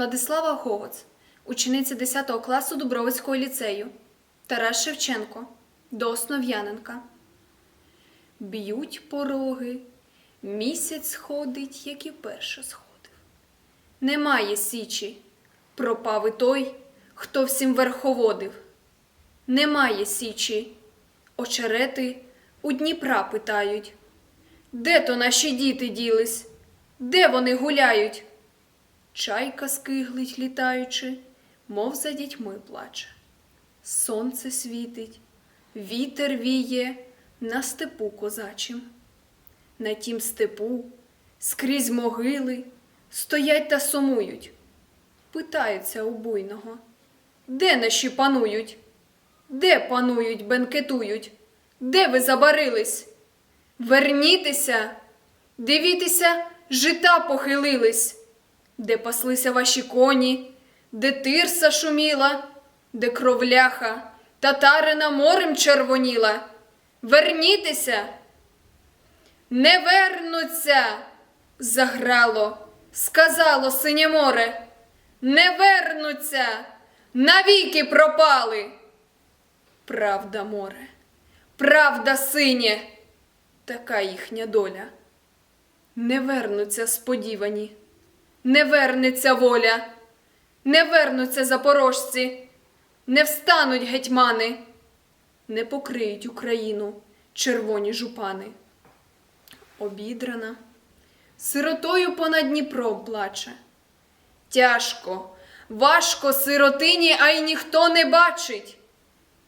Владислава Гоgoц, учениця 10 класу Дубровицького ліцею. Тарас Шевченко, до Основ'яненка. Б'ють пороги, місяць ходить, як і перше сходив. Немає січі, пропав і той, хто всім верховодив. Немає січі, очерети у Дніпра питають. Де то наші діти ділись? Де вони гуляють? Чайка скиглить, літаючи, мов за дітьми плаче. Сонце світить, вітер віє на степу козачим. На тім степу скрізь могили стоять та сумують. Питаються у буйного, де наші панують? Де панують, бенкетують? Де ви забарились? Вернітеся, дивіться, жита похилились, де паслися ваші коні, де тирса шуміла, де кровляха, татарина морем червоніла. Вернітеся. Не вернуться, заграло, сказало синє море. Не вернуться, навіки пропали. Правда, море, правда, синє, така їхня доля. Не вернуться сподівані, не вернеться воля, не вернуться запорожці, не встануть гетьмани, не покриють Україну червоні жупани. Обідрана, сиротою понад Дніпром плаче. Тяжко, важко сиротині, а й ніхто не бачить.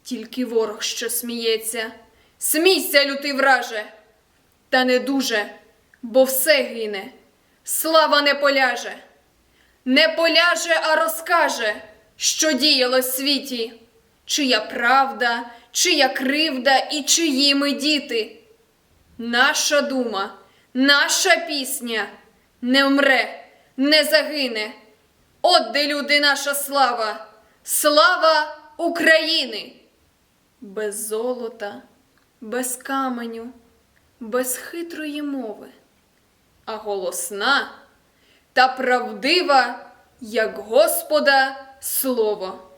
Тільки ворог, що сміється, смійся, лютий враже, та не дуже, бо все гине, слава не поляже, не поляже, а розкаже, що діяло в світі, чия правда, чия кривда і чиї ми діти. Наша дума, наша пісня не вмре, не загине. От де люди наша слава, слава України! Без золота, без каменю, без хитрої мови, а голосна та правдива, як Господа слово.